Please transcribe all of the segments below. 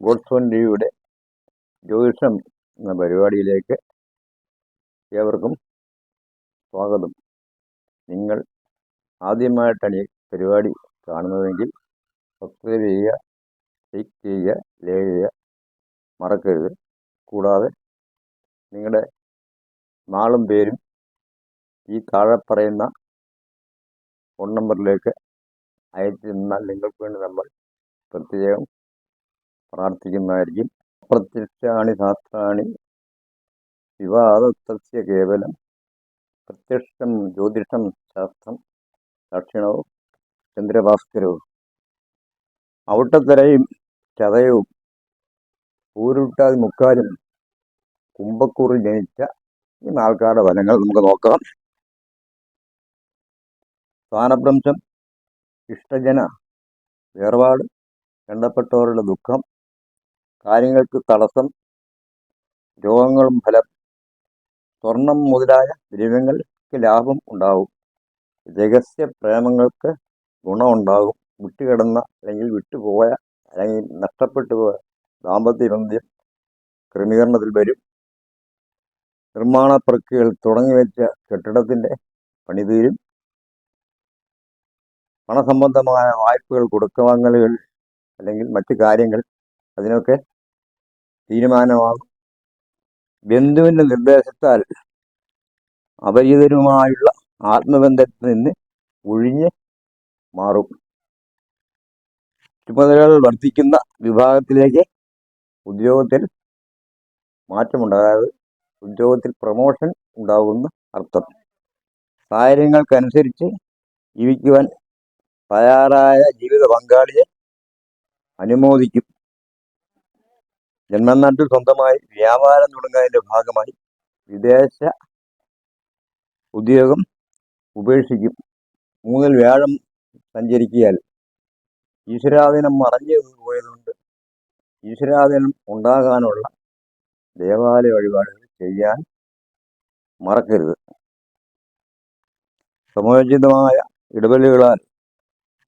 God's own എന്ന ജ്യോതിഷം എന്ന പരിപാടിയിലേക്ക് ഏവർക്കും സ്വാഗതം. നിങ്ങൾ ആദ്യമായിട്ടാണ് ഈ പരിപാടി കാണുന്നതെങ്കിൽ സബ്സ്ക്രൈബ് ചെയ്യുക ലൈക്ക് ചെയ്യുക ലെയർ ചെയ്യുക മറക്കരുത്. കൂടാതെ നിങ്ങളുടെ നാളും പേരും ഈ താഴെ പറയുന്ന ഫോൺ നമ്പറിലേക്ക് അയച്ചു നിങ്ങൾക്ക് വേണ്ടി നമ്മൾ പ്രത്യേകം പ്രാർത്ഥിക്കുന്നതായിരിക്കും. പ്രത്യക്ഷാണി ശാസ്ത്രാണി വിവാദത്തസ്യ കേവലം പ്രത്യക്ഷം ജ്യോതിഷം ശാസ്ത്രം ദക്ഷിണവും ചന്ദ്രഭാസ്കരവും ഔട്ടത്തരയും ചതയവും പൂരുട്ടാതി മുക്കാലും കുംഭക്കൂറിൽ ജനിച്ച ഈ നാൾക്കാരുടെ ഫലങ്ങൾ നമുക്ക് നോക്കാം. സ്ഥാനഭ്രംശം ഇഷ്ടജന വേർപാട് ബന്ധപ്പെട്ടവരുടെ ദുഃഖം കാര്യങ്ങൾക്ക് തടസ്സം രോഗങ്ങളും ഫലം സ്വർണം മുതലായ ദ്രവ്യങ്ങൾക്ക് ലാഭം ഉണ്ടാവും. രഹസ്യ പ്രേമങ്ങൾക്ക് ഗുണമുണ്ടാകും വിട്ടുകിടന്ന അല്ലെങ്കിൽ വിട്ടുപോയ അല്ലെങ്കിൽ നഷ്ടപ്പെട്ടു പോയ ദാമ്പത്യ ബന്ധം ക്രമീകരണത്തിൽ വരും. നിർമ്മാണ പ്രക്രിയകൾ തുടങ്ങി വെച്ച കെട്ടിടത്തിന്റെ പണി തീരും. പണസംബന്ധമായ വായ്പകൾ കൊടുക്കവാങ്ങലുകൾ അല്ലെങ്കിൽ മറ്റു കാര്യങ്ങൾ അതിനൊക്കെ തീരുമാനമാകും. ബന്ധുവിന്റെ നിർദ്ദേശത്താൽ അപരിചിതരുമായുള്ള ആത്മബന്ധത്തിൽ നിന്ന് ഒഴിഞ്ഞ് മാറും. ചുമതലകൾ വർദ്ധിക്കുന്ന വിഭാഗത്തിലേക്ക് ഉദ്യോഗത്തിൽ മാറ്റമുണ്ട്. അതായത് ഉദ്യോഗത്തിൽ പ്രൊമോഷൻ ഉണ്ടാകുന്ന അർത്ഥം. സാഹചര്യങ്ങൾക്കനുസരിച്ച് ജീവിക്കുവാൻ തയ്യാറായ ജീവിത പങ്കാളിയെ അനുമോദിക്കും. ജന്മനാട്ടിൽ സ്വന്തമായി വ്യാപാരം തുടങ്ങുന്നതിന്റെ ഭാഗമായി വിദേശ ഉദ്യോഗം ഉപേക്ഷിക്കും. മൂന്നിൽ വ്യാഴം സഞ്ചരിക്കിയാൽ ഈശ്വരാധീനം മറഞ്ഞു പോയതുകൊണ്ട് ഈശ്വരാധീനം ഉണ്ടാകാനുള്ള ദേവാലയ വഴിപാടുകൾ ചെയ്യാൻ മറക്കരുത്. സമയോചിതമായ ഇടപെടലുകളാൽ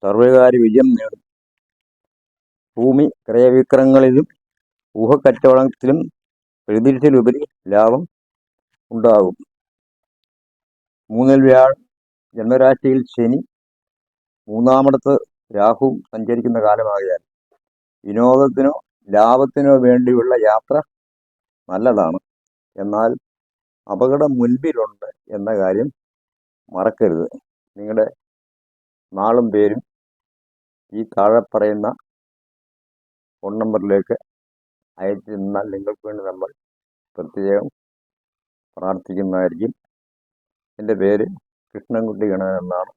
സർവകാര്യ വിജയം നേടും. ഭൂമി ക്രയവിക്രയങ്ങളിലും ഊഹക്കച്ചവടത്തിലും പ്രതീക്ഷയിലുപരി ലാഭം ഉണ്ടാകും. മൂന്നിൽ വ്യാഴം ജന്മരാശിയിൽ ശനി മൂന്നാമിടത്ത് രാഹു സഞ്ചരിക്കുന്ന കാലമാകിയാൽ വിനോദത്തിനോ ലാഭത്തിനോ വേണ്ടിയുള്ള യാത്ര നല്ലതാണ്. എന്നാൽ അപകടം മുൻപിലുണ്ട് എന്ന കാര്യം മറക്കരുത്. നിങ്ങളുടെ നാളും പേരും ഈ താഴെ പറയുന്ന ഫോൺ നമ്പറിലേക്ക് അയച്ചു തന്നാൽ നിങ്ങൾക്ക് വേണ്ടി നമ്മൾ പ്രത്യേകം പ്രാർത്ഥിക്കുന്നതായിരിക്കും. എന്റെ പേര് കൃഷ്ണൻകുട്ടി ഗണൻ എന്നാണ്.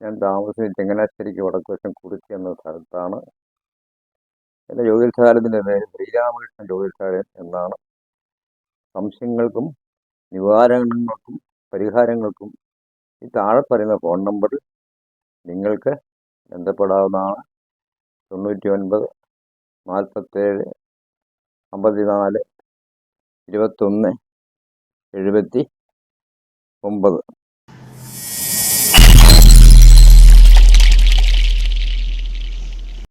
ഞാൻ താമസിച്ച് ചങ്ങനാശ്ശേരിക്ക് വടക്കുവശം കുറിച്ചി എന്ന സ്ഥലത്താണ്. എന്റെ ജ്യോതിഷാലയത്തിന്റെ പേര് ശ്രീരാമകൃഷ്ണൻ ജ്യോതിഷാലയം എന്നാണ്. സംശയങ്ങൾക്കും നിവാരണങ്ങൾക്കും പരിഹാരങ്ങൾക്കും ഈ താഴെ പറയുന്ന ഫോൺ നമ്പറിൽ നിങ്ങൾക്ക് ബന്ധപ്പെടാവുന്നതാണ്. തൊണ്ണൂറ്റി ഒൻപത് നാൽപ്പത്തേഴ് അമ്പത്തിനാല് ഇരുപത്തൊന്ന് എഴുപത്തി ഒമ്പത്.